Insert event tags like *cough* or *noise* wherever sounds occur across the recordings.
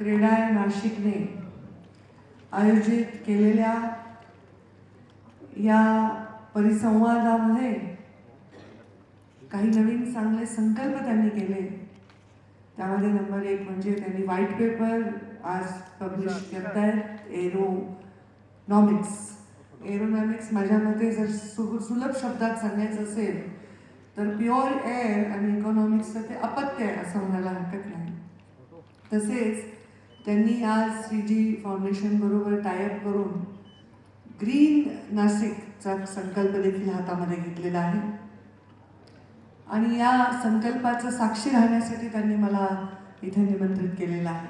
क्रीडा नाशिकने आयोजित केलेल्या या परिसंवादामध्ये काही नवीन चांगले संकल्प त्यांनी केले. त्यामध्ये नंबर एक म्हणजे त्यांनी व्हाईट पेपर आज पब्लिश करतायत एरोनॉमिक्स एरोनॉमिक्स माझ्या मते जर सु सुलभ शब्दात सांगायचं असेल तर प्युअर एअर आणि इकॉनॉमिक्सचं ते अपत्य आहे असं म्हणायला हरकत नाही. तसेच त्यांनी आज सी जी फाउंडेशनबरोबर टायअप करून ग्रीन नाशिकचा संकल्प देखील हातामध्ये घेतलेला आहे. आणि या संकल्पाचं साक्षी राहण्यासाठी त्यांनी मला इथे निमंत्रित केलेलं आहे.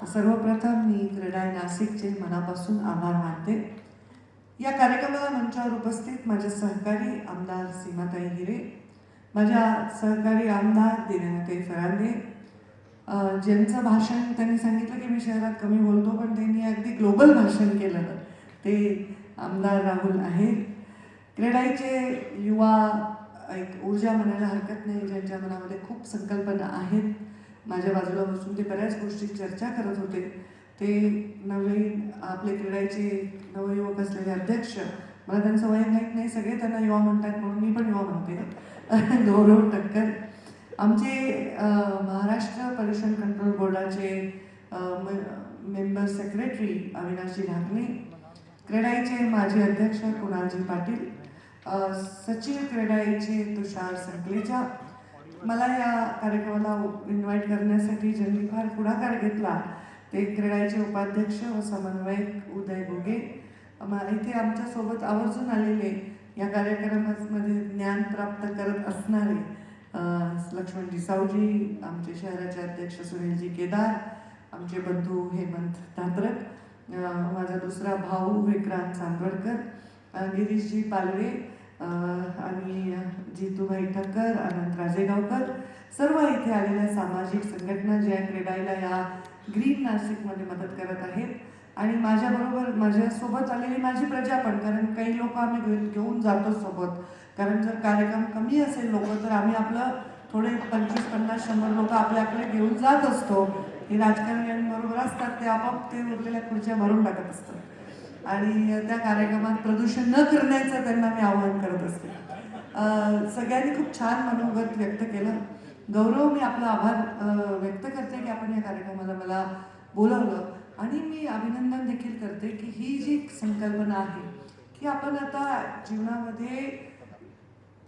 तर सर्वप्रथम मी क्रीडा नाशिकचे मनापासून आभार मानते. या कार्यक्रमाला मंचावर उपस्थित माझे सहकारी आमदार सीमाताई हिरे माझ्या सहकारी आमदार दिनाताई फरांदे ज्यांचं भाषण त्यांनी सांगितलं की मी शहरात कमी बोलतो पण त्यांनी अगदी ग्लोबल भाषण केलं ते आमदार राहुल आहेत. क्रेडाईचे युवा एक ऊर्जा म्हणायला हरकत नाही ज्यांच्या मनामध्ये खूप संकल्पना आहेत. माझ्या बाजूला बसून ते बऱ्याच गोष्टी चर्चा करत होते. ते नवीन आपले क्रीडाचे नवयुवक असलेले अध्यक्ष मला त्यांचं वय माहीत नाही सगळे त्यांना युवा म्हणतात म्हणून मी पण युवा म्हणते. *laughs* गौरव टक्कर. आमचे महाराष्ट्र पॉल्युशन कंट्रोल बोर्डाचे म- मेंबर सेक्रेटरी अविनाशी ढाकणे क्रेडाईचे माजी अध्यक्ष कुणालजी पाटील सचिव क्रेडाईचे तुषार संकलेचा. मला या कार्यक्रमाला इन्व्हाइट करण्यासाठी ज्यांनी फार पुढाकार घेतला ते क्रीडाचे उपाध्यक्ष व समन्वयक उदय गोगे इथे आमच्यासोबत आवर्जून आलेले या कार्यक्रमामध्ये ज्ञान प्राप्त करत असणारे लक्ष्मणजी सावजी आमचे शहराचे अध्यक्ष सुनीलजी केदार आमचे बंधू हेमंत धात्रक माझा दुसरा भाऊ विक्रांत चांदवडकर गिरीशजी पालवे आणि जितूभाई ठक्कर अनंत राजेगावकर. सर्व इथे आलेल्या सामाजिक संघटना ज्या क्रीडायला या ग्रीन नाशिकमध्ये मदत करत आहेत आणि माझ्याबरोबर माझ्यासोबत आलेली माझी प्रजा पण कारण काही लोक आम्ही घेऊन घेऊन जातो सोबत. कारण जर कार्यक्रम कमी असेल लोक तर आम्ही आपलं थोडे पंचवीस पन्नास शंभर लोक आपल्याकडे आपले घेऊन जात असतो. हे राजकारण्यांबरोबर असतात ते आपोआप ते उरलेल्या खुर्च्या भरून टाकत असतात. आणि त्या कार्यक्रमात प्रदूषण न करण्याचं त्यांना मी आवाहन करत असते. सगळ्यांनी खूप छान मनोगत व्यक्त केलं. गौरव मी आपला आभार व्यक्त करते की आपण या कार्यक्रमाला मला बोलवलं. अभिनंदन देखील करते की ही जी संकल्पना आहे की आपण आता जीवनामध्ये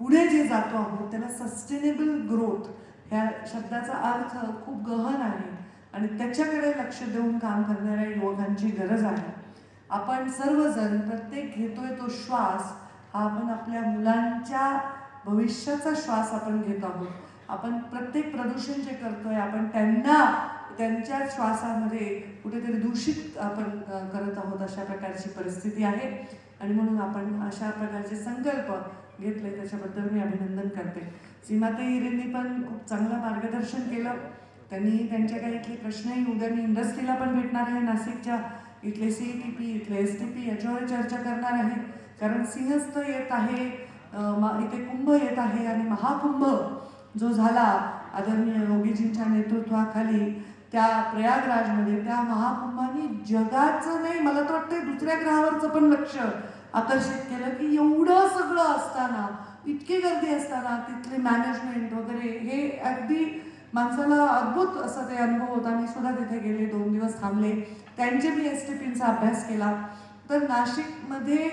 पुढे जे जातो आहोत त्याला सस्टेनेबल ग्रोथ ह्या शब्दाचा अर्थ खूप गहन आहे आणि त्याच्याकडे लक्ष देऊन काम करणाऱ्या युवकांची गरज आहे. आपण सर्वजण प्रत्येक घेतोय तो श्वास हा आपण आपल्या मुलांच्या भविष्याचा श्वास आपण घेत आहोत. आपण प्रत्येक प्रदूषण जे करतोय आपण त्यांना त्यांच्या श्वासामध्ये कुठेतरी दूषित आपण करत आहोत अशा प्रकारची परिस्थिती आहे. आणि म्हणून आपण अशा प्रकारचे संकल्प घेतले त्याच्याबद्दल मी अभिनंदन करते. सीमाताई हिरेंनी पण खूप चांगलं मार्गदर्शन केलं. त्यांनी त्यांच्या काही इथले प्रश्नही उद्या मी इंडस्ट्रीला पण भेटणार आहे. नाशिकच्या इथले सी टी पी इथले एस टी पी याच्यावर चर्चा करणार आहे. कारण सिंहस्थ येत आहे मा- इथे कुंभ येत आहे आणि महाकुंभ जो झाला आदरणीय योगीजींच्या नेतृत्वाखाली त्या प्रयागराजमध्ये त्या महाकुंभाने जगाचं नाही मला तर वाटतं दुसऱ्या ग्रहावरचं पण लक्ष आकर्षित केलं की एवढं सगळं असताना इतकी गर्दी असताना तिथले मॅनेजमेंट वगैरे हे अगदी माणसाला अद्भुत असं ते अनुभव होता. मी सुद्धा तिथे गेले दोन दिवस थांबले. त्यांचे मी एस टी पींचा अभ्यास केला. तर नाशिकमध्ये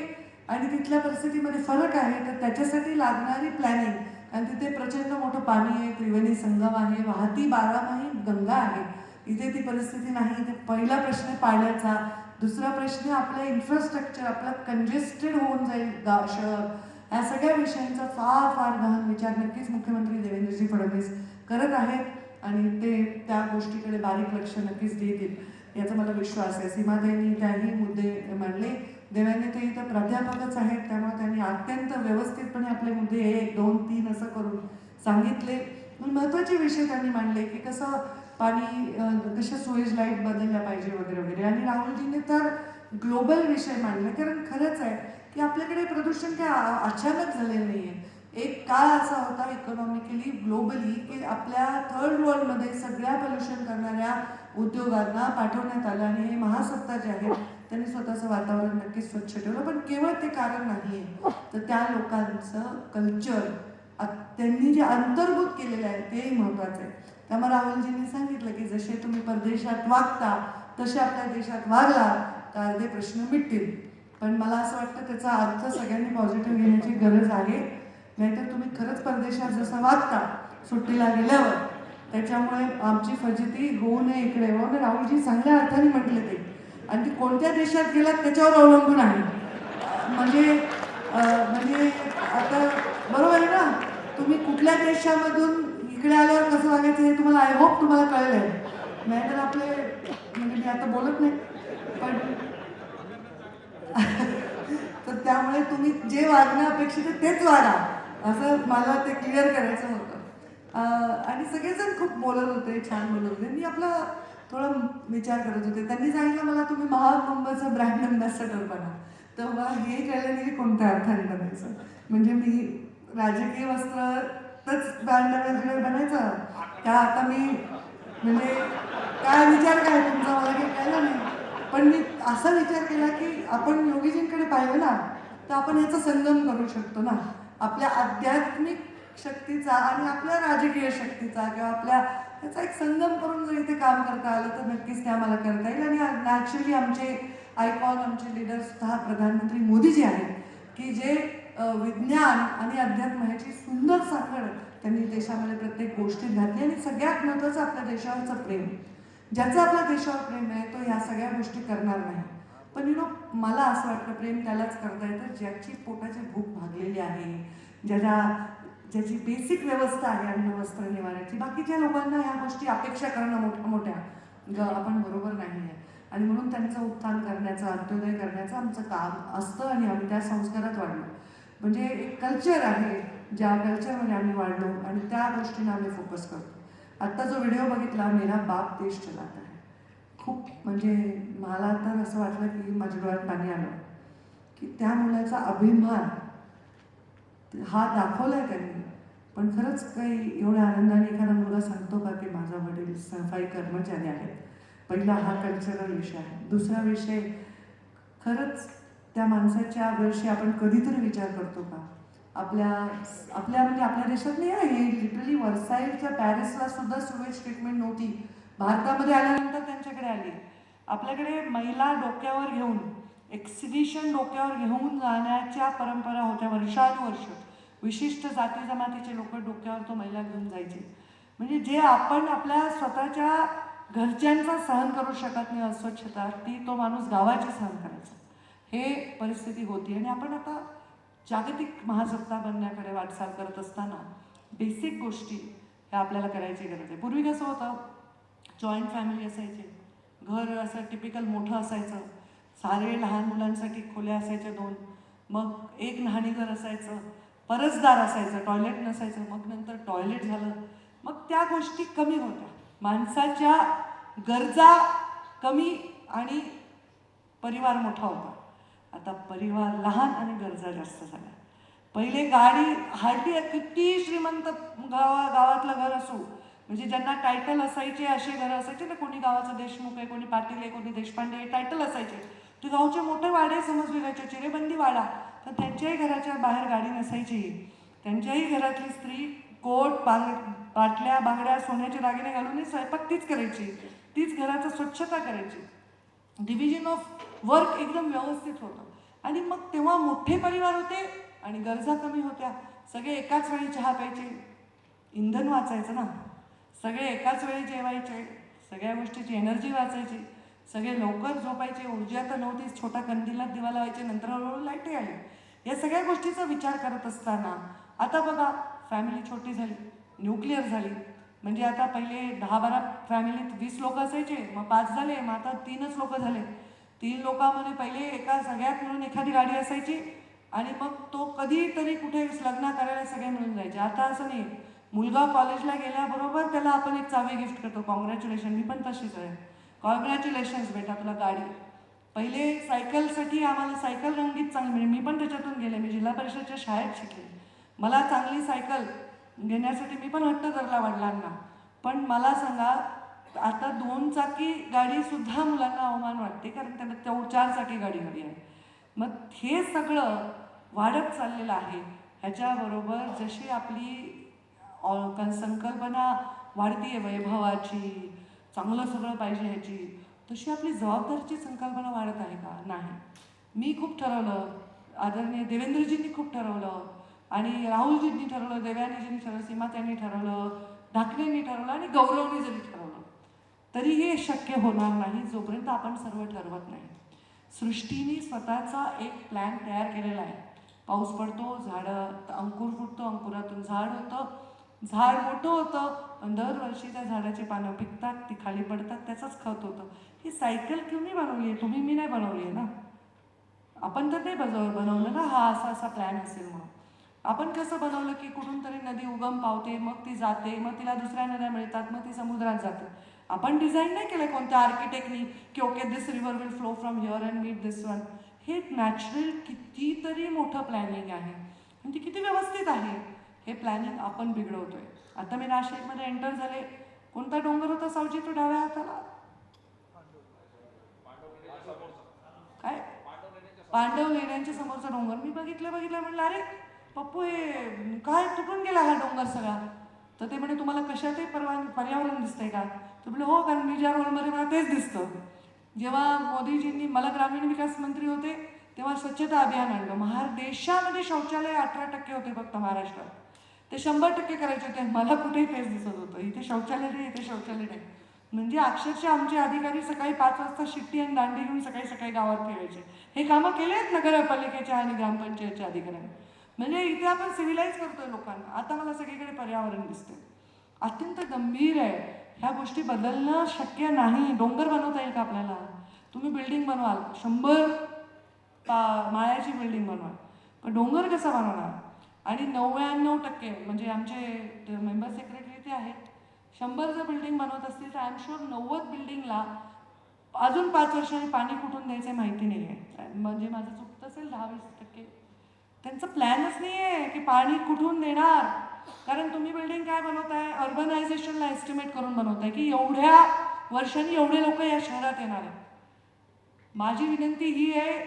आणि तिथल्या परिस्थितीमध्ये फरक आहे तर त्याच्यासाठी लागणारी प्लॅनिंग आणि तिथे प्रचंड मोठं पाणी आहे त्रिवेणी संगम आहे वाहती बारामाही गंगा आहे. इथे ती परिस्थिती नाही इथे पहिला प्रश्न पाण्याचा. दुसरा प्रश्न आपलं इन्फ्रास्ट्रक्चर आपलं कंजेस्टेड होऊन जाईल गा शहर. या सगळ्या विषयांचा फार फार गहन विचार नक्कीच मुख्यमंत्री देवेंद्रजी फडणवीस करत आहेत आणि ते त्या गोष्टीकडे बारीक लक्ष नक्कीच देतील याचा मला विश्वास आहे. सीमाताईंनी त्याही मुद्दे मांडले. देवाने ते इथं प्राध्यापकच आहेत त्यामुळे त्यांनी अत्यंत व्यवस्थितपणे आपले मुद्दे एक दोन तीन असं करून सांगितले. आणि महत्त्वाचे विषय त्यांनी मांडले की कसं पाणी कशा सुएज लाइट बदलल्या पाहिजे वगैरे वगैरे. आणि राहुलजीने तर ग्लोबल विषय मांडला. कारण खरंच आहे की आपल्याकडे प्रदूषण काय अचानक झालेलं नाही आहे एक काळ असा होता इकॉनॉमिकली ग्लोबली की आपल्या थर्ड वर्ल्डमध्ये सगळ्या पोल्युशन करणाऱ्या उद्योगांना पाठवण्यात आलं. आणि हे महासत्ता जे आहेत त्यांनी स्वतःचं वातावरण नक्कीच स्वच्छ ठेवलं. पण केवळ ते कारण नाही आहे तर त्या लोकांचं कल्चर त्यांनी जे अंतर्भूत केलेलं आहे तेही महत्त्वाचं आहे. त्यामुळे राहुलजींनी सांगितलं की जसे तुम्ही परदेशात वागता तसे आपल्या देशात वागला तर अर्धे प्रश्न मिटतील. पण मला असं वाटतं त्याचा अर्थ सगळ्यांनी पॉझिटिव्ह घेण्याची गरज आहे. नाहीतर तुम्ही खरंच परदेशात जसं वागता सुट्टीला गेल्यावर त्याच्यामुळे आमची फजिती होऊ नये इकडे. हो, व राहुलजी चांगल्या अर्थाने म्हटले ते. आणि ती कोणत्या देशात गेलात त्याच्यावर अवलंबून आहे. म्हणजे म्हणजे आता बरोबर आहे ना? तुम्ही कुठल्या देशामधून इकडे आल्यावर कसं वागायचं हे तुम्हाला आय होप तुम्हाला कळलं आहे नाहीतर आपले म्हणजे मी आता बोलत नाही. पण *laughs* तर त्यामुळे तुम्ही जे वागणं अपेक्षित आहे तेच वागा. असं मला ते क्लिअर करायचं होतं. आणि सगळेजण खूप बोलत होते छान बोलत होते. मी आपला थोडा विचार करत होते. त्यांनी सांगितलं मला तुम्ही महाकुंभचं ब्रँड अम्बॅसेडर बना. तर मला हे कळलं नाही की कोणत्या अर्थाने बनायचं. म्हणजे मी राजकीय वस्त्र तच बँड वगैरे बनायचं. त्या आता मी म्हणजे काय विचार काय तुमचा? मला काही कळलं नाही. पण मी असा विचार केला की आपण योगीजींकडे पाहिलं ना तर आपण याचा संगम करू शकतो ना. आपल्या आध्यात्मिक शक्तीचा आणि आपल्या राजकीय शक्तीचा किंवा आपल्या त्याचा एक संगम करून जर इथे काम करता आलं तर नक्कीच ते आम्हाला करता येईल. आणि नॅचरली आमचे आयकॉन आमचे लिडर सुद्धा हा प्रधानमंत्री मोदीजी आहेत की जे विज्ञान आणि अध्यात्म ह्याची सुंदर साखळ त्यांनी देशामध्ये प्रत्येक गोष्टीत घातली आणि सगळ्यात महत्त्वाचं आपल्या देशावरचं प्रेम. ज्याचं आपल्या देशावर प्रेम आहे तो ह्या सगळ्या गोष्टी करणार नाही. पण यु नो मला असं वाटतं प्रेम त्यालाच करता येतं ज्याची पोटाची भूक भागलेली आहे ज्याला ज्याची बेसिक व्यवस्था आहे अन्न वस्त्र निवाराची बाकीच्या लोकांना ह्या गोष्टी अपेक्षा करणं मोठ्या मोठ्या ग आपण बरोबर नाही आहे आणि म्हणून त्यांचं उत्थान करण्याचं अंत्योदय करण्याचं आमचं काम असतं आणि आम्ही त्या संस्कारात वाढलो. म्हणजे एक कल्चर आहे ज्या कल्चरमध्ये आम्ही वाढलो आणि त्या गोष्टींना आम्ही फोकस करतो. आत्ता जो व्हिडिओ बघितला मेरा बाप देश चलाता है. खूप म्हणजे मला तर असं वाटलं की माझ्या डोळ्यात पाणी आलं. की त्या मुलाचा अभिमान हा दाखवलाय त्यांनी. पण खरंच काही एवढ्या आनंदाने एखादा मुलगा सांगतो का की माझा वडील सफाई कर्मचारी आहेत पहिला हा कल्चरल विषय आहे. दुसरा विषय खरंच त्या माणसाच्या वर्षी आपण कधीतरी विचार करतो का? आपल्या आपल्या म्हणजे आपल्या देशात नाही आहे लिटरली वर्साईलच्या पॅरिसला सुद्धा सुवेज ट्रीटमेंट नव्हती. भारतामध्ये आल्यानंतर त्यांच्याकडे आली. आपल्याकडे महिला डोक्यावर घेऊन एक्सिबिशन डोक्यावर घेऊन जाण्याच्या परंपरा होत्या वर्षानुवर्ष. विशिष्ट जाती जमातीचे लोक डोक्यावर तो महिला घेऊन जायचे. म्हणजे जे आपण आपल्या स्वतःच्या घरच्यांचा सहन करू शकत नाही अस्वच्छता ती तो माणूस गावाची सहन करायचा. हे परिस्थिती होती. आणि आपण आता जागतिक महासत्ता बनण्याकडे वाटचाल करत असताना बेसिक गोष्टी ह्या आपल्याला करायची गरज आहे. पूर्वी कसं होतं? जॉईंट फॅमिली असायची. घर असं टिपिकल मोठं असायचं. सारे लहान मुलांसाठी खोल्या असायच्या दोन. मग एक घर असायचं. परसदार असायचं. टॉयलेट नसायचं. मग नंतर टॉयलेट झालं. मग त्या गोष्टी कमी होत्या. माणसाच्या गरजा कमी आणि परिवार मोठा होता. आता परिवार लहान आणि गरजा जास्त झाल्या. पहिले गाडी हार्डली किती श्रीमंत गावा गावातलं घर असो म्हणजे ज्यांना टायटल असायचे असे घरं असायचे ना कोणी गावाचं देशमुख आहे कोणी पाटील आहे कोणी देशपांडे आहे टायटल असायचे. ते गावचे मोठे वाडे समजले जायचे चिरेबंदी वाडा. तर त्यांच्याही घराच्या बाहेर गाडी नसायची. त्यांच्याही घरातली स्त्री कोट बांग पाटल्या बांगड्या सोन्याचे दागिने घालून स्वयंपाक तीच करायची. तीच घराचं स्वच्छता करायची. डिव्हिजन ऑफ वर्क एकदम व्यवस्थित होतं. आणि मग तेव्हा मोठे परिवार होते आणि गरजा कमी होत्या. सगळे एकाच वेळी चहा प्यायचे. इंधन वाचायचं ना. सगळे एकाच वेळी जेवायचे. सगळ्या गोष्टीची एनर्जी वाचायची. सगळे लवकर झोपायचे. ऊर्जा तर नव्हतीच. छोटा कंदिलात दिवा लावायचे. नंतर हळूहळू लाईटही आली. या सगळ्या गोष्टीचा विचार करत असताना आता बघा फॅमिली छोटी झाली. न्यूक्लिअर झाली. म्हणजे आता पहिले दहा बारा फॅमिलीत वीस लोक असायचे. मग पाच झाले. मग आता तीनच लोक झाले. तीन लोकांमध्ये पहिले एका सगळ्यात मिळून एखादी गाडी असायची आणि मग तो कधीतरी कुठे लग्न करायला सगळे मिळून जायचे. आता असं नाही. मुलगा कॉलेजला गेल्याबरोबर त्याला आपण एक चावी गिफ्ट करतो. कॉंग्रॅच्युलेशन मी पण तशीच आहे. कॉंग्रॅच्युलेशन्स बेटा तुला गाडी. पहिले सायकलसाठी आम्हाला सायकल रंगीत चांगली मिळेल. मी पण त्याच्यातून गेले. मी जिल्हा परिषदच्या शाळेत शिकले. मला चांगली सायकल घेण्यासाठी मी पण हट्ट धरला वडिलांना. पण मला सांगा आता दोन चाकी गाडी सुद्धा मुलांना अवमान वाटते कारण त्यांना तेव चार चाकी गाडी हवी आहे मग हे सगळं वाढत चाललेलं आहे. ह्याच्याबरोबर जशी आपली ऑ- कं- संकल्पना वाढतीये वैभवाची चांगलं सगळं पाहिजे ह्याची तशी आपली जबाबदारीची संकल्पना वाढत आहे का? नाही. मी खूप ठरवलं आदरणीय देवेंद्रजींनी खूप ठरवलं आणि राहुलजींनी ठरवलं देवयानीजींनी ठरवलं सीमा त्यांनी ठरवलं ढाकणेंनी ठरवलं आणि गौरवनी जरी ठरवलं. तरी हे शक्य होणार नाही जोपर्यंत आपण सर्व ठरवत नाही. सृष्टीने स्वतःचा एक प्लॅन तयार केलेला आहे. पाऊस पडतो झाडं अंकुर फुटतो अंकुरातून झाड होतं. झाड मोठं होतं पण दरवर्षी त्या झाडाची पानं पिकतात ती खाली पडतात त्याचंच खत होतं. ही सायकल तुम्ही बनवली आहे तुम्ही मी नाही बनवली आहे ना? आपण तर नाही बजव बनवलं ना हा असा असा प्लॅन असेल म्हणून. आपण कसं बनवलं की कुठून तरी नदी उगम पावते मग ती जाते मग तिला दुसऱ्या नद्या मिळतात मग ती समुद्रात जाते. आपण डिझाईन नाही केलं कोणत्या आर्किटेक्टनी की okay this river will flow from here and meet this one हे नॅचरल कितीतरी मोठं प्लॅनिंग आहे. म्हणजे किती व्यवस्थित आहे. हे प्लॅनिंग आपण बिघडवतोय. आता मी नाशिकमध्ये एंटर झाले. कोणता डोंगर होता सावजी तो डाव्या हाताला? काय? पांडव लेण्यांच्या समोरचा डोंगर. मी बघितलं बघितलं म्हणलं अरे पप्पू हे काय तुटून गेला हा डोंगर सगळा? तर ते म्हणे तुम्हाला कशातही परवा पर्यावरण दिसतंय का? तर म्हटलं हो कारण मी ज्या रोलमध्ये मला तेच दिसतं. जेव्हा मोदीजींनी मला ग्रामीण विकास मंत्री होते तेव्हा स्वच्छता अभियान आणलं. महार देशामध्ये शौचालय अठरा टक्के होते फक्त महाराष्ट्रात. ते शंभर टक्के करायचे होते मला कुठेही तेच दिसत होतं. इथे शौचालय नाही इथे शौचालय नाही. म्हणजे अक्षरशः आमचे अधिकारी सकाळी पाच वाजता शिट्टी आणि दांडी घेऊन सकाळी सकाळी गावात फिरायचे. हे कामं केले आहेत नगरपालिकेच्या आणि ग्रामपंचायतच्या अधिकाऱ्यांनी. म्हणजे इथे आपण सिव्हिलाइज करतोय लोकांना. आता मला सगळीकडे पर्यावरण दिसते अत्यंत गंभीर आहे. ह्या गोष्टी बदलणं शक्य नाही. डोंगर बनवता येईल का आपल्याला? तुम्ही बिल्डिंग बनवाल. शंभर पा माळ्याची बिल्डिंग बनवाल. पण डोंगर कसा बनवणार? आणि नव्याण्णव टक्के म्हणजे आमचे मेंबर सेक्रेटरी ते आहेत शंभर जर बिल्डिंग बनवत असतील तर आय एम शुअर नव्वद बिल्डिंगला अजून पाच वर्षांनी पाणी कुठून द्यायचं आहे माहिती नाही आहे म्हणजे माझं चुकतं असेल दहा वीस टक्के. त्यांचं प्लॅनच नाही आहे की पाणी कुठून देणार? कारण तुम्ही बिल्डिंग काय बनवताय? अर्बनायझेशनला एस्टिमेट करून बनवताय की एवढ्या वर्षांनी एवढे लोक या शहरात येणार आहेत. माझी विनंती ही आहे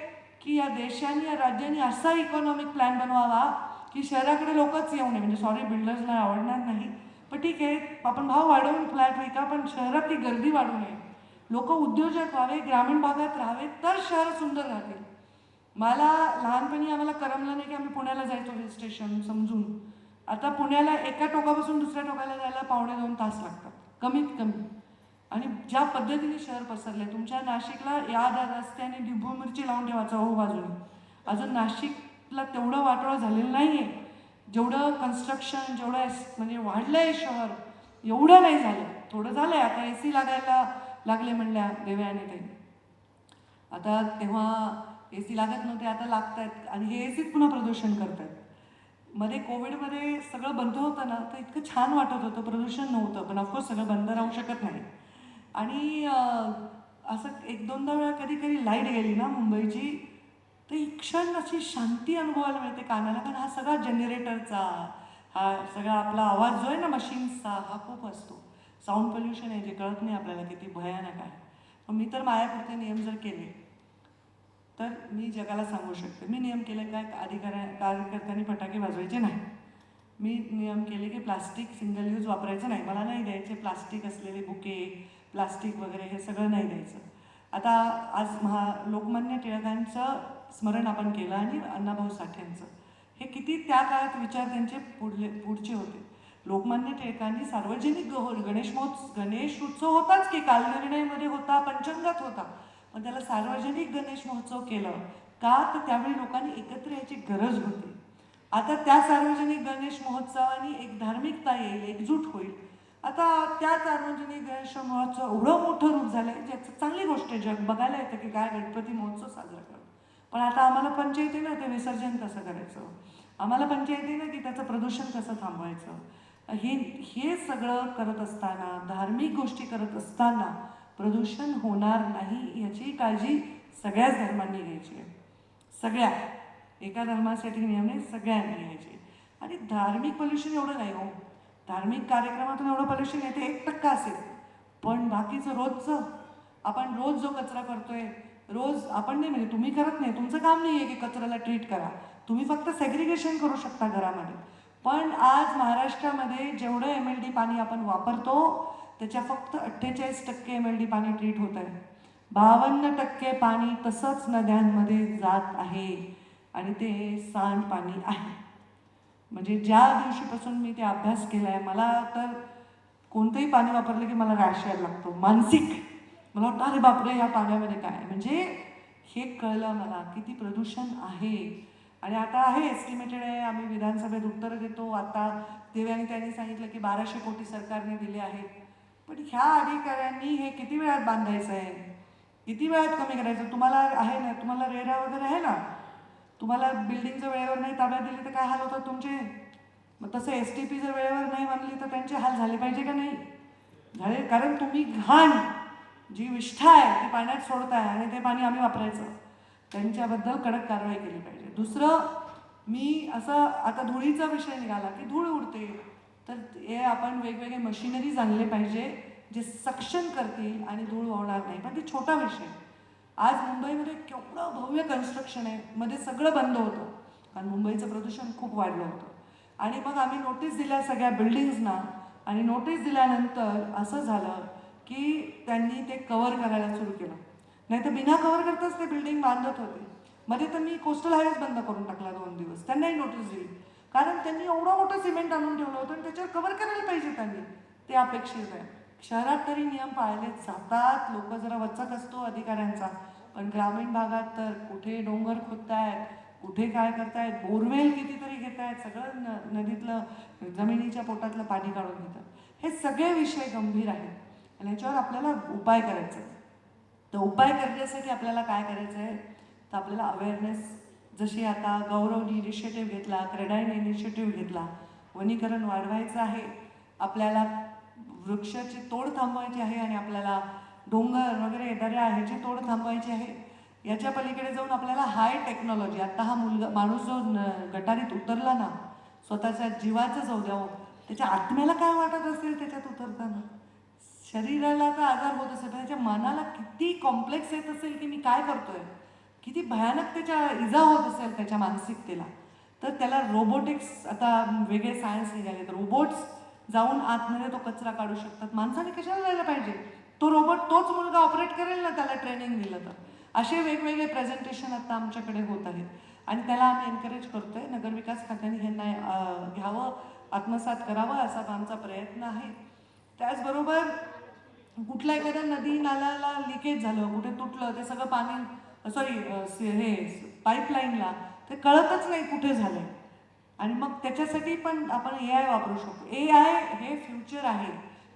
की या देशाने या राज्याने असा इकॉनॉमिक प्लॅन बनवावा की शहराकडे लोकच येऊ नये. म्हणजे सॉरी बिल्डर्सला आवडणार नाही. पण ठीक आहे आपण भाव वाढवून फ्लॅट विका पण शहरात ती गर्दी वाढू नये. लोक उद्योजक व्हावे ग्रामीण भागात राहावे तर शहर सुंदर राहतील. मला लहानपणी आम्हाला करमलं नाही की आम्ही पुण्याला जायचो हिल स्टेशन समजून. आता पुण्याला एका टोकापासून दुसऱ्या टोकाला जायला पावणे दोन तास लागतात. कमीत कमी. आणि ज्या पद्धतीने शहर पसरले तुमच्या नाशिकला या रस्त्याने डिंबू मिरची लावून ठेवायचा हो बाजूने. अजून नाशिकला तेवढं वाटोळं झालेलं नाही आहे जेवढं कन्स्ट्रक्शन जेवढं एस- म्हणजे वाढलं आहे शहर एवढं नाही झालं. थोडं झालं आहे आता ए सी लागायला लागले म्हणल्या देवयाने ते आता तेव्हा ए सी लागत नव्हते आता लागत आहेत आणि हे ए सीत पुन्हा प्रदूषण करत आहेत मध्ये कोविडमध्ये सगळं बंद होतं ना तर इतकं छान वाटत होतं. प्रदूषण नव्हतं पण ऑफकोर्स सगळं बंद राहू शकत नाही. आणि असं एक दोनदा वेळा कधी कधी लाइट गेली ना मुंबईची तर एक क्षण अशी शांती अनुभवायला मिळते कानाला. कारण हा सगळा जनरेटरचा हा सगळा आपला आवाज जो आहे ना मशीन्सचा हा खूप असतो. साऊंड पोल्युशन आहे जे कळत नाही आपल्याला किती भयानक आहे. मी तर मायापुरते नियम जर केले तर मी जगाला सांगू शकते. मी नियम केले काय अधिकाऱ्या कार्यकर्त्यांनी फटाके वाजवायचे नाही. मी नियम केले की प्लास्टिक सिंगल यूज वापरायचं नाही. मला नाही द्यायचे प्लास्टिक असलेले बुके प्लास्टिक वगैरे हे सगळं नाही द्यायचं. आता आज महा लोकमान्य टिळकांचं स्मरण आपण केलं आणि अण्णाभाऊ साठ्यांचं हे किती त्या काळात विचार त्यांचे पुढले पुढचे होते. लोकमान्य टिळकांनी सार्वजनिक गणेश महोत्सव गणेश उत्सव होताच की कालनिर्णयमध्ये होता पंचंगात होता. पण त्याला सार्वजनिक गणेश महोत्सव केलं. का? तर त्यावेळी लोकांनी एकत्र यायची गरज होती. आता त्या सार्वजनिक गणेश महोत्सवाने एक धार्मिकता येईल एकजूट होईल. आता त्या सार्वजनिक गणेश महोत्सव एवढं मोठं रूप झालं आहे ज्याचं चांगली गोष्ट आहे. जग बघायला येतं की काय गणपती महोत्सव साजरा करतो पण आता आम्हाला पंचायती ना ते विसर्जन कसं करायचं? आम्हाला पंचायतीनं की त्याचं प्रदूषण कसं थांबवायचं? हे हे सगळं करत असताना धार्मिक गोष्टी करत असताना प्रदूषण होणार नाही याची काळजी सगळ्याच धर्मांनी घ्यायची आहे. सगळ्या. एका धर्मासाठी नियम नाही सगळ्यांनी घ्यायचे. आणि धार्मिक पॉल्युशन एवढं नाही हो. धार्मिक कार्यक्रमातून एवढं पॉल्युशन येते एक टक्का असेल. पण बाकीचं रोजचं आपण रोज जो कचरा करतोय रोज आपण नाही म्हणजे तुम्ही करत नाही तुमचं काम नाही आहे की कचऱ्याला ट्रीट करा. तुम्ही फक्त सेग्रिगेशन करू शकता घरामध्ये. पण आज महाराष्ट्रामध्ये जेवढं एम एल डी पाणी आपण वापरतो त्याच्या फक्त अठ्ठेचाळीस टक्के एम एल डी पाणी ट्रीट होत आहे. बावन्न टक्के पाणी तसंच नद्यांमध्ये जात आहे आणि ते सांड पाणी आहे. म्हणजे ज्या दिवशीपासून मी ते अभ्यास केला आहे मला तर कोणतंही पाणी वापरलं की मला रॅश यायला लागतो. मानसिक. मला वाटतं अरे बापरे या पाण्यामध्ये काय? आहे?" म्हणजे हे कळलं मला किती प्रदूषण आहे. आणि आता आहे एस्टिमेटेड आहे आम्ही विधानसभेत उत्तरं देतो. आता देवयानी त्यांनी सांगितलं की बाराशे कोटी सरकारने दिले आहेत. पण ह्या अधिकाऱ्यांनी हे किती वेळात बांधायचं आहे? किती वेळात कमी करायचं? तुम्हाला आहे ना तुम्हाला रेरा वगैरे आहे ना? तुम्हाला बिल्डिंगचं वेळेवर नाही ताब्यात दिली तर काय हाल होतात तुमचे? मग तसं एस टी पी जर वेळेवर नाही बांधली तर त्यांचे हाल झाले पाहिजे का नाही? झाले कारण तुम्ही घाण जी विष्ठा आहे ती पाण्यात सोडताय आणि ते पाणी आम्ही वापरायचं. त्यांच्याबद्दल कडक कारवाई केली पाहिजे. दुसरं मी असं आता धुळीचा विषय निघाला की धूळ उडते. तर हे आपण वेगवेगळे मशिनरीज आणले पाहिजे जे सक्षम करतील आणि धूळ होणार नाही. पण ते छोटा विषय आज मुंबईमध्ये केवढं भव्य कन्स्ट्रक्शन आहे. मध्ये सगळं बंद होतं. कारण मुंबईचं प्रदूषण खूप वाढलं होतं. आणि मग आम्ही नोटीस दिल्या सगळ्या बिल्डिंग्सना आणि नोटीस दिल्यानंतर असं झालं की त्यांनी ते कवर करायला सुरू केलं. नाही तर बिना कवर करताच ते बिल्डिंग बांधत होते. मध्ये तर मी कोस्टल हायवेच बंद करून टाकला दोन दिवस. त्यांनाही नोटीस दिली. कारण त्यांनी एवढं मोठं सिमेंट आणून ठेवलं होतं आणि त्याच्यावर कव्हर करायला पाहिजे त्यांनी. ते अपेक्षित आहे. शहरात तरी नियम पाळले. जातात लोक जरा वचक असतो अधिकाऱ्यांचा. पण ग्रामीण भागात तर कुठे डोंगर खोदतायत कुठे काय करतायत बोरवेल कितीतरी घेत आहेत सगळं न नदीतलं जमिनीच्या पोटातलं पाणी काढून घेतात. हे सगळे विषय गंभीर आहेत. आणि याच्यावर आपल्याला उपाय करायचा आहे तर उपाय करण्यासाठी आपल्याला काय करायचं आहे? तर आपल्याला अवेअरनेस जशी आता गौरवनी इनिशिएटिव्ह घेतला क्रेडाईन इनिशिएटिव्ह घेतला वनीकरण वाढवायचं आहे. आपल्याला वृक्षाची तोड थांबवायची आहे आणि आपल्याला डोंगर वगैरे दऱ्या ह्याची तोड थांबवायची आहे. याच्या पलीकडे जाऊन आपल्याला हाय टेक्नॉलॉजी आता हा मुलगा माणूस जो गटारीत उतरला ना स्वतःच्या जीवाचं जाऊ द्यावं त्याच्या आत्म्याला काय वाटत असेल त्याच्यात उतरताना? शरीराला तर आजार होत असेल पण त्याच्या मनाला किती कॉम्प्लेक्स येत असेल की मी काय करतोय? किती भयानक त्याच्या इजा होत असेल त्याच्या मानसिकतेला. तर त्याला रोबोटिक्स आता वेगळे सायन्स निघाले तर रोबोट्स जाऊन आतमध्ये तो कचरा काढू शकतात. माणसाने कशाला जायला पाहिजे? तो रोबोट तोच मुलगा ऑपरेट करेल ना त्याला ट्रेनिंग दिलं तर. असे वेगवेगळे प्रेझेंटेशन आता आमच्याकडे होत आहेत. आणि त्याला आम्ही एनकरेज करतोय नगरविकास खात्याने ह्यांना नाही घ्यावं आत्मसात करावं असा आमचा प्रयत्न आहे. त्याचबरोबर कुठल्या एखाद्या नदी नाल्याला लिकेज झालं कुठे तुटलं ते सगळं पाणी सॉरी हे पाईपलाईनला ते कळतच नाही कुठे झालं आहे आणि मग त्याच्यासाठी पण आपण ए आय वापरू शकतो. ए आय हे फ्युचर आहे.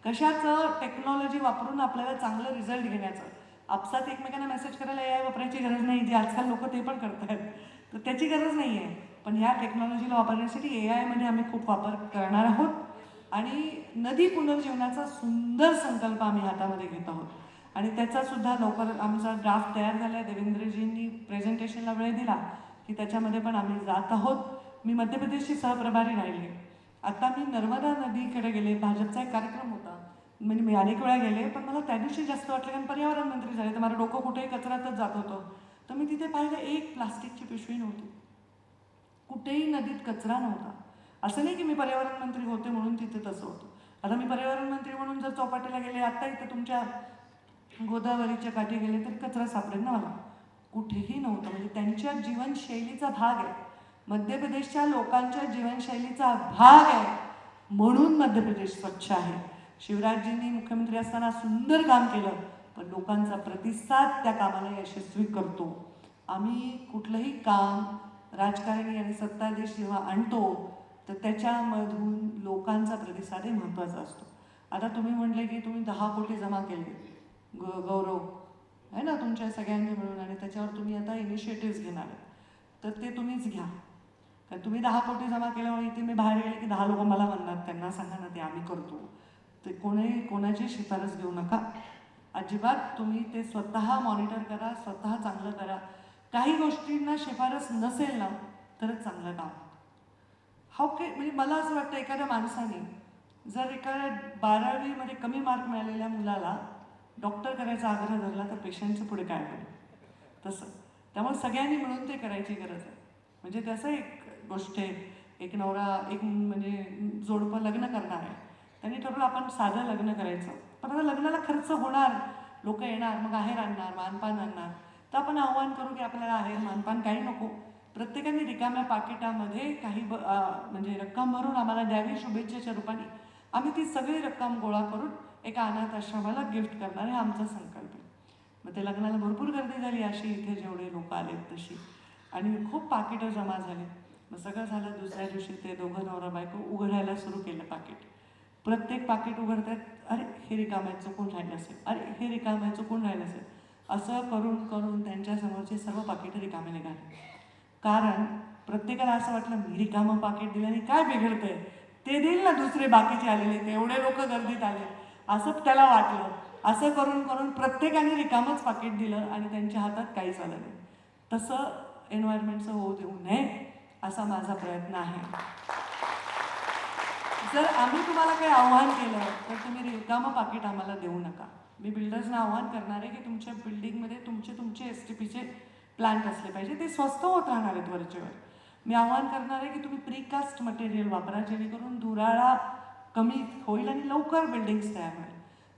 कशाचं टेक्नॉलॉजी वापरून आपल्याला चांगलं रिझल्ट घेण्याचं? आपसात एकमेकांना मेसेज करायला ए आय वापरायची गरज नाही. जी आजकाल लोक ते पण करतात तर त्याची गरज नाही आहे. पण ह्या टेक्नॉलॉजीला वापरण्यासाठी ए आयमध्ये आम्ही खूप वापर करणार आहोत. आणि नदी पुनर्जीवनाचा सुंदर संकल्प आम्ही हातामध्ये घेत आहोत. आणि त्याचासुद्धा लवकर आमचा ड्राफ्ट तयार झाला आहे देवेंद्रजींनी प्रेझेंटेशनला वेळ दिला की त्याच्यामध्ये पण आम्ही जात आहोत. मी मध्य प्रदेशची सहप्रभारी राहिले. आता मी नर्मदा नदीकडे गेले. भाजपचा एक कार्यक्रम होता. म्हणजे मी अनेक वेळा गेले पण मला त्या दिवशी जास्त वाटलं कारण पर्यावरण मंत्री झाले. तर मला डोकं कुठेही कचऱ्यातच जात होतं. तर मी तिथे पाहिलं एक प्लास्टिकची पिशवी नव्हती. कुठेही नदीत कचरा नव्हता. असं नाही की मी पर्यावरण मंत्री होते म्हणून तिथे तसं होतं. आता मी पर्यावरण मंत्री म्हणून जर चौपाटीला गेले आत्ता इथे तुमच्या गोदावरीच्या काठी गेले तर कचरा सापडेल ना मला. कुठेही नव्हतं. म्हणजे त्यांच्या जीवनशैलीचा भाग आहे. मध्य प्रदेशच्या लोकांच्या जीवनशैलीचा भाग आहे. म्हणून मध्य प्रदेश स्वच्छ आहे. शिवराजजींनी मुख्यमंत्री असताना सुंदर काम केलं. पण लोकांचा प्रतिसाद त्या कामाला यशस्वी करतो. आम्ही कुठलंही काम राजकारणी आणि सत्ताधीश जेव्हा आणतो तर त्याच्यामधून लोकांचा प्रतिसाद हे महत्त्वाचा असतो. आता तुम्ही म्हटले की तुम्ही दहा कोटी जमा केले. ग गौरव. आहे ना तुमच्या सगळ्यांनी मिळून आणि त्याच्यावर तुम्ही आता इनिशिएटिव्ह घेणार आहेत. तर ते तुम्हीच घ्या. कारण तुम्ही दहा कोटी जमा केल्यामुळे इथे मी बाहेर गेले की दहा लोक मला म्हणणार त्यांना सांगा ना ते आम्ही करतो. ते कोणी कोणाची शिफारस घेऊ नका. अजिबात तुम्ही ते स्वतः मॉनिटर करा स्वतः चांगलं करा. काही गोष्टींना शिफारस नसेल ना तरच चांगलं काम. हाव के म्हणजे मला असं वाटतं एखाद्या माणसाने जर एका बारावीमध्ये कमी मार्क मिळालेल्या मुलाला डॉक्टर करायचा आग्रह धरला तर पेशंटचं पुढे काय होईल? तसं. त्यामुळे सगळ्यांनी मिळून ते करायची गरज आहे. म्हणजे त्याचं एक गोष्ट आहे. एक नवरा एक म्हणजे जोडपं लग्न करणार आहे. त्यांनी ठरवलं आपण साधं लग्न करायचं. पण आता लग्नाला खर्च होणार. लोक येणार मग आहेर आणणार मानपान आणणार. तर आपण आव्हान करू की आपल्याला आहेर मानपान काही नको. प्रत्येकाने रिकाम्या पाकिटामध्ये काही ब म्हणजे रक्कम भरून आम्हाला द्यावी शुभेच्छेच्या रूपाने. आम्ही ती सगळी रक्कम गोळा करून एका अनाथ आश्रमाला गिफ्ट करणार हे आमचा संकल्प. आहे मग ते लग्नाला भरपूर गर्दी झाली अशी इथे जेवढे लोक आलेत तशी. आणि खूप पाकिटं जमा झाली. मग सगळं झालं दुसऱ्या दिवशी ते दोघं नवरा बायको उघडायला सुरू केलं पाकिट. प्रत्येक पाकिट उघडतात अरे हे रिकाम्या चुकून राहिलं असेल? अरे हे रिकाम्या चुकून राहिलं असेल? असं करून करून त्यांच्यासमोरचे सर्व पाकिटं रिकामे निघाले कारण प्रत्येकाला असं वाटलं मी रिकामं पाकिट दिल्याने काय बिघडतंय? ते देईल ना दुसरे बाकीचे आलेले ते एवढे लोक गर्दीत आले. असं त्याला वाटलं. असं करून करून प्रत्येकाने रिकामंच पाकिट दिलं आणि त्यांच्या हातात काहीच आलं नाही. तसं एन्व्हायरमेंटचं होऊ देऊ नये असा माझा प्रयत्न आहे. जर आम्ही तुम्हाला काही आव्हान केलं तर तुम्ही रिकामं पाकिट आम्हाला देऊ नका. मी बिल्डर्सना आव्हान करणार आहे की तुमच्या बिल्डिंगमध्ये तुमचे तुमचे एस टी पीचे प्लांट असले पाहिजे. ते स्वस्त होत राहणार आहेत वरचेवर. मी आव्हान करणार आहे की तुम्ही प्रीकास्ट मटेरियल वापरा जेणेकरून धुराळा कमी होईल आणि लवकर बिल्डिंग्स तयार होईल.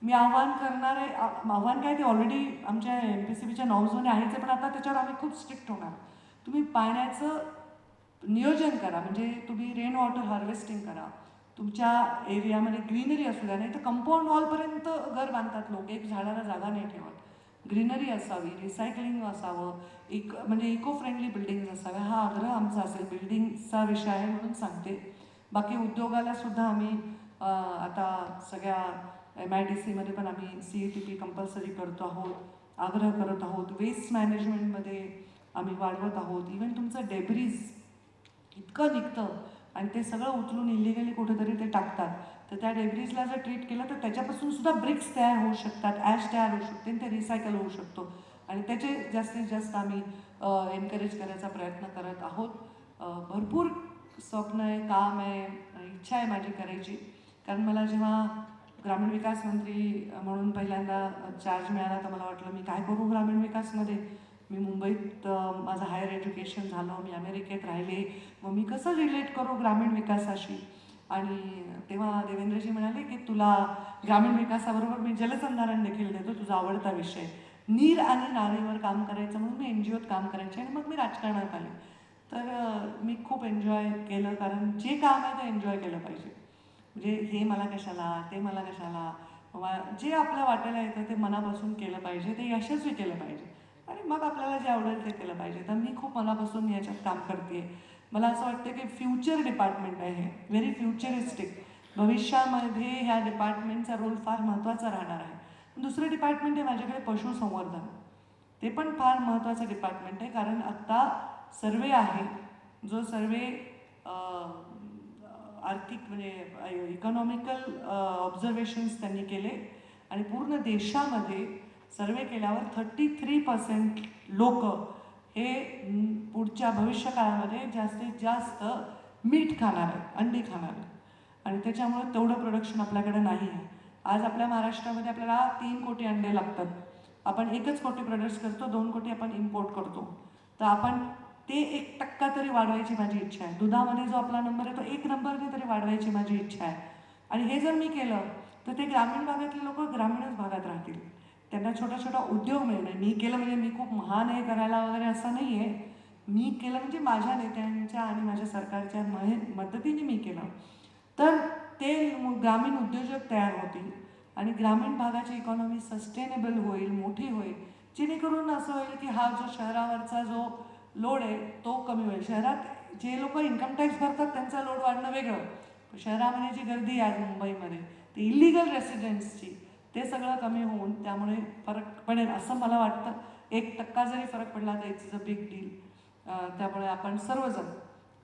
मी आव्हान करणार आहे आव्हान काय ते ऑलरेडी आमच्या एम पी सी बीच्या नॉर्म्समध्ये आहेच आहे, पण आता त्याच्यावर आम्ही खूप स्ट्रिक्ट होणार. तुम्ही पाण्याचं नियोजन करा म्हणजे तुम्ही रेन वॉटर हार्वेस्टिंग करा. तुमच्या एरियामध्ये ग्रीनरी असू द्या नाही तर कंपाऊंड वॉलपर्यंत घर बांधतात लोक एक झाडाला जागा नाही ठेवत. ग्रीनरी असावी रिसायकलिंग असावं एक म्हणजे इको फ्रेंडली बिल्डिंग असाव्या हा आग्रह आमचा असेल. बिल्डिंगचा विषय आहे म्हणून सांगते. बाकी उद्योगाला सुद्धा आम्ही आता सगळ्या एम आय डी सीमध्ये पण आम्ही C E T P compulsory करतो आहोत आग्रह करत आहोत वेस्ट मॅनेजमेंटमध्ये आम्ही वाढवत आहोत. इवन तुमचं डेब्रीज इतकं निघतं आणि ते सगळं उचलून इलिगली कुठेतरी ते टाकतात. तर त्या डेब्रीजला जर ट्रीट केलं तर त्याच्यापासून सुद्धा ब्रिक्स तयार होऊ शकतात ॲश तयार होऊ शकते आणि ते रिसायकल होऊ शकतो. आणि त्याचे जास्तीत जास्त आम्ही एनकरेज करायचा प्रयत्न करत आहोत. भरपूर स्वप्न आहे काम आहे इच्छा आहे माझी करायची. कारण मला जेव्हा ग्रामीण विकास मंत्री म्हणून पहिल्यांदा चार्ज मिळाला तर मला वाटलं मी काय करू ग्रामीण विकासमध्ये? मी मुंबईत माझं हायर एज्युकेशन झालं मी अमेरिकेत राहिले. मग मी कसं रिलेट करू ग्रामीण विकासाशी? आणि तेव्हा देवेंद्रजी म्हणाले की तुला ग्रामीण विकासाबरोबर मी जलसंधारण देखील देतो तुझा आवडता विषय. नीर आणि नारीवर काम करायचं म्हणून मी एन जी ओत काम करायचे आणि मग मी राजकारणात आले. तर मी खूप एन्जॉय केलं कारण जे काम आहे ते एन्जॉय केलं पाहिजे. म्हणजे हे मला कशाला ते मला कशाला? वा- जे आपल्या वाटायला येतं ते मनापासून केलं पाहिजे ते यशस्वी केलं पाहिजे. आणि मग आपल्याला जे आवडेल ते केलं पाहिजे. तर मी खूप मनापासून याच्यात काम करते. मला असं वाटतं की फ्युचर डिपार्टमेंट आहे हे व्हेरी फ्युचरिस्टिक. भविष्यामध्ये ह्या डिपार्टमेंटचा रोल फार महत्त्वाचा राहणार आहे. दुसरं डिपार्टमेंट आहे माझ्याकडे पशुसंवर्धन. ते पण फार महत्त्वाचं डिपार्टमेंट आहे कारण आत्ता सर्वे आहे जो सर्वे आर्थिक म्हणजे इकॉनॉमिकल ऑब्झर्वेशन्स त्यांनी केले. आणि पूर्ण देशामध्ये सर्वे केल्यावर थर्टी थ्री पर्सेंट लोक हे पुढच्या भविष्य काळामध्ये जास्तीत जास्त मीठ खाणार आहेत अंडी खाणार आहेत. आणि त्याच्यामुळे तेवढं प्रोडक्शन आपल्याकडे नाही आहे. आज आपल्या महाराष्ट्रामध्ये आपल्याला तीन कोटी अंडे लागतात. आपण एकच कोटी प्रोडक्ट्स करतो दोन कोटी आपण इम्पोर्ट करतो. तर आपण ते एक टक्का तरी वाढवायची माझी इच्छा आहे. दुधामध्ये जो आपला नंबर आहे तो एक नंबरने तरी वाढवायची माझी इच्छा आहे. आणि हे जर मी केलं तर ते ग्रामीण भागातले लोक ग्रामीणच भागात राहतील. त्यांना छोटा छोटा उद्योग मिळणार. मी केलं म्हणजे मी खूप महान आहे करायला वगैरे असं नाही आहे. मी केलं म्हणजे माझ्या नेत्यांच्या आणि माझ्या सरकारच्या महे- मदतीने मी केलं. तर ते ग्रामीण उद्योजक तयार होतील आणि ग्रामीण भागाची इकॉनॉमी सस्टेनेबल होईल मोठी होईल. जेणेकरून असं होईल की हा जो शहरावरचा जो लोड आहे तो कमी होईल. शहरात जे लोक इन्कम टॅक्स भरतात त्यांचा लोड वाढणं वेगळं. पण शहरामध्ये जी गर्दी आहे आज मुंबईमध्ये ती इलिगल रेसिडेंट्सची ते सगळं कमी होऊन त्यामुळे फरक पडेल असं मला वाटतं. एक टक्का जरी फरक पडला तर इट्स अ बिग डील त्यामुळे आपण सर्वजण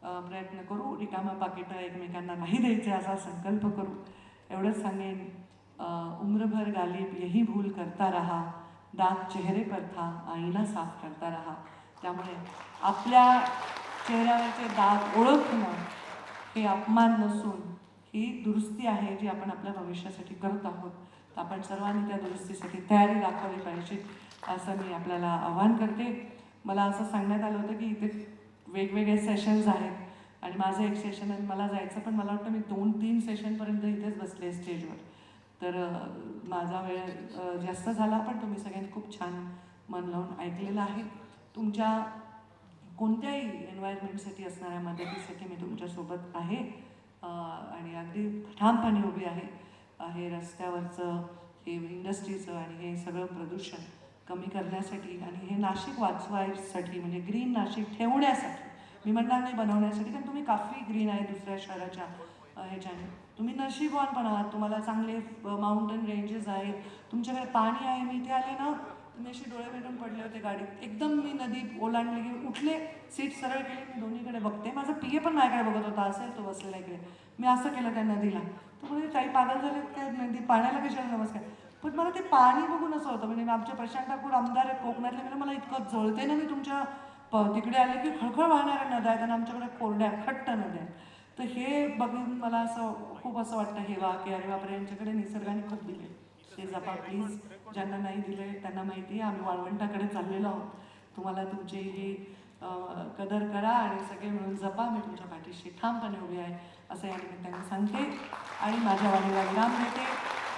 प्रयत्न करू रिकामा पाकिटं एकमेकांना नाही द्यायचे असा संकल्प करू. एवढंच सांगेन उम्रभर गालिब यही भूल करता रहा दाग चेहरे पर था आईना साफ करता रहा. त्यामुळे आपल्या चेहऱ्यावरचे दाग ओळखणं हे अपमान नसून ही दुरुस्ती आहे जी आपण आपल्या भविष्यासाठी करत आहोत. तर आपण सर्वांनी त्या दुरुस्तीसाठी तयारी दाखवली पाहिजे असं मी आपल्याला आव्हान करते. मला असं सांगण्यात आलं होतं की इथे वेगवेगळे सेशन्स आहेत आणि माझं एक सेशन आहे मला जायचं पण मला वाटतं मी दोन तीन सेशनपर्यंत इथेच बसले स्टेजवर. तर माझा वेळ जास्त झाला पण तुम्ही सगळ्यांनी खूप छान मन लावून ऐकलेलं आहे. तुमच्या कोणत्याही एन्व्हायरमेंटसाठी असणाऱ्या मदतीसाठी मी तुमच्यासोबत आहे. आणि अगदी ठामपणे उभी आहे. हे रस्त्यावरचं हे इंडस्ट्रीचं आणि हे सगळं प्रदूषण कमी करण्यासाठी आणि हे नाशिक वाचवायसाठी म्हणजे ग्रीन नाशिक ठेवण्यासाठी. मी म्हणणार नाही बनवण्यासाठी कारण तुम्ही काफी ग्रीन आहे दुसऱ्या शहराच्या ह्याच्याने. तुम्ही नशीबवान पण आहात. तुम्हाला चांगले माउंटन रेंजेस आहेत. तुमच्याकडे पाणी आहे मी इथे आले ना मी अशी डोळे भेटून पडले होते गाडीत. एकदम मी नदी ओलांडली की उठले सीट सरळ केली मी दोन्हीकडे बघते. माझा पिये पण माझ्याकडे बघत होता असेल तो बसलेला इकडे. मी असं केलं त्या नदीला. तर म्हणजे काही पागल झाले त्या नदी पाण्याला कशाला नमस्कार? पण मला ते पाणी बघून असं होतं. म्हणजे आमचे प्रशांत ठाकूर आमदार आहेत कोकणातले म्हणजे मला इतकं जळते ना मी तुमच्या प- तिकडे आले की खळखळ वाहणाऱ्या नद्या आहेत आणि आमच्याकडे कोरड्या खट्ट नद्या आहेत. तर हे बघून मला असं खूप असं वाटतं हे वा की अरे बापरे! यांच्याकडे निसर्गाने खूप दिले ते जपा प्लीज ज्यांना नाही दिले त्यांना माहिती आहे आम्ही वाळवंटाकडे चाललेलो आहोत. तुम्हाला तुमची ही कदर करा आणि सगळे मिळून जपा. मी तुमच्या पाठीशी ठामपणे उभी आहे असं या निमित्ताने सांगते. आणि माझ्या वाणीला विराम देते.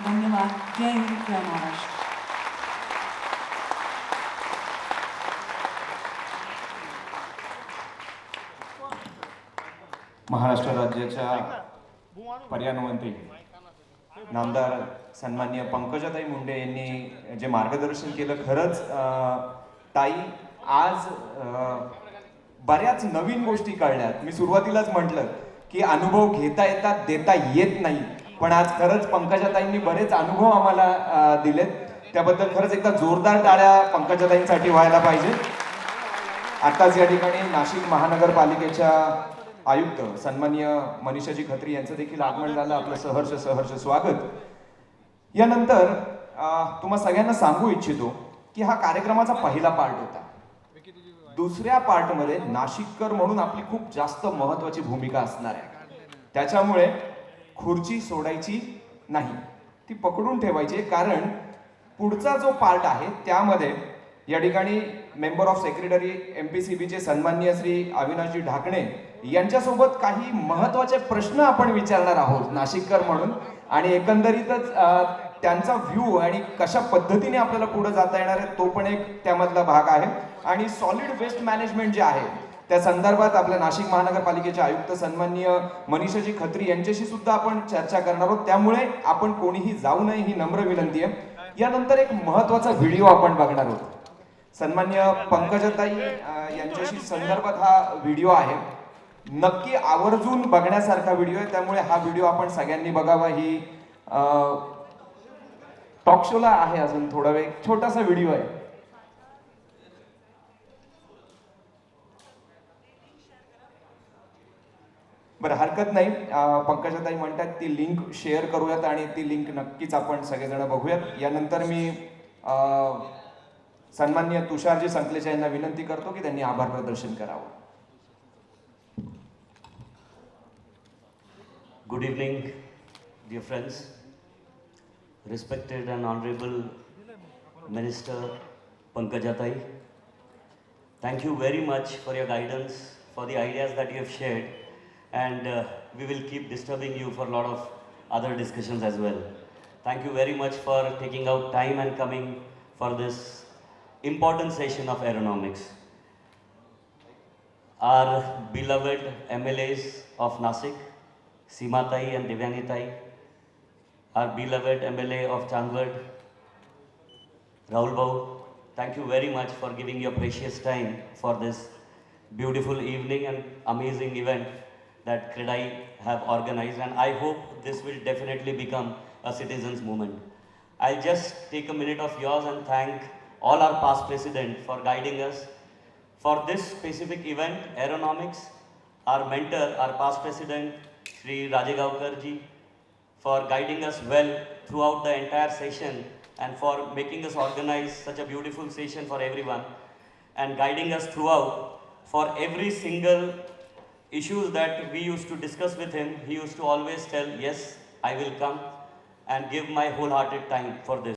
धन्यवाद. जय हिंद जय महाराष्ट्र. महाराष्ट्र राज्याच्या पर्यावरण मंत्री नामदार सन्मान्य पंकजाताई मुंडे यांनी जे मार्गदर्शन केलं खरंच ताई आज बऱ्याच नवीन गोष्टी कळल्यात. मी सुरुवातीलाच म्हटलं की अनुभव घेता येतात देता येत नाही. पण आज खरंच पंकजाताईंनी बरेच अनुभव आम्हाला दिलेत. त्याबद्दल खरंच एकदा जोरदार टाळ्या पंकजाताईंसाठी व्हायला पाहिजे. आताच या ठिकाणी नाशिक महानगरपालिकेच्या आयुक्त सन्मान्य मनीषाजी खत्री यांचं देखील आगमन झालं. आपलं सहर्ष सहर्ष स्वागत. यानंतर तुम्हा सगळ्यांना सांगू इच्छितो की हा कार्यक्रमाचा पहिला पार्ट होता. दुसऱ्या पार्टमध्ये नाशिककर म्हणून आपली खूप जास्त महत्वाची भूमिका असणार आहे. त्याच्यामुळे खुर्ची सोडायची नाही. ती पकडून ठेवायची कारण पुढचा जो पार्ट आहे त्यामध्ये या ठिकाणी member of secretary M P C बीचे सन्माननीय श्री अविनाशजी ढाकणे यांच्यासोबत काही महत्त्वाचे प्रश्न आपण विचारणार आहोत नाशिककर म्हणून. आणि एकंदरीतच त्यांचा व्ह्यू आणि कशा पद्धतीने आपल्याला पुढे जाता येणार आहे तो पण एक त्यामधला भाग आहे. आणि सॉलिड वेस्ट मॅनेजमेंट जे आहे त्या संदर्भात आपल्या नाशिक महानगरपालिकेचे आयुक्त सन्माननीय मनीषाजी खत्री यांच्याशी सुद्धा आपण चर्चा करणार आहोत. त्यामुळे आपण कोणीही जाऊ नये ही नम्र विनंती आहे. यानंतर एक महत्त्वाचा व्हिडिओ आपण बघणार आहोत. सन्मान्य पंकजाताई यांच्याशी संदर्भात हा व्हिडिओ आहे. नक्की आवर्जून बघण्यासारखा व्हिडिओ आहे. त्यामुळे हा व्हिडिओ आपण सगळ्यांनी बघावा. ही टॉक शोला आहे अजून थोडा वेळ. छोटासा व्हिडिओ आहे. बरं हरकत नाही. पंकजाताई म्हणतात ती लिंक शेअर करूयात आणि ती लिंक नक्कीच आपण सगळेजण बघूयात. यानंतर मी अं, सन्माननीय तुषारजी संकलेचा यांना विनंती करतो की त्यांनी आभार प्रदर्शन करावं. Good evening, dear friends. Respected and Honorable Minister Pankajatai, thank you very much for your guidance, for the ideas that you have shared, and uh, we will keep disturbing you for a lot of other discussions as well. Thank you very much for taking out time and coming for this important session of aeronomics. Our beloved MLAs of Nasik, Seematai and Divyangitai, our beloved MLA of Chandwad, Rahul Bau, thank you very much for giving your precious time for this beautiful evening and amazing event that Kredai have organized and I hope this will definitely become a citizens movement. I'll just take a minute of yours and thank all our past president for guiding us for this specific event, aeronomics, our mentor, our past president, Sri Rajegaonkar ji, for guiding us well throughout the entire session and for making us organize such a beautiful session for everyone and guiding us throughout for every single issues that we used to discuss with him, he used to always tell, Yes, I will come and give my wholehearted time for this.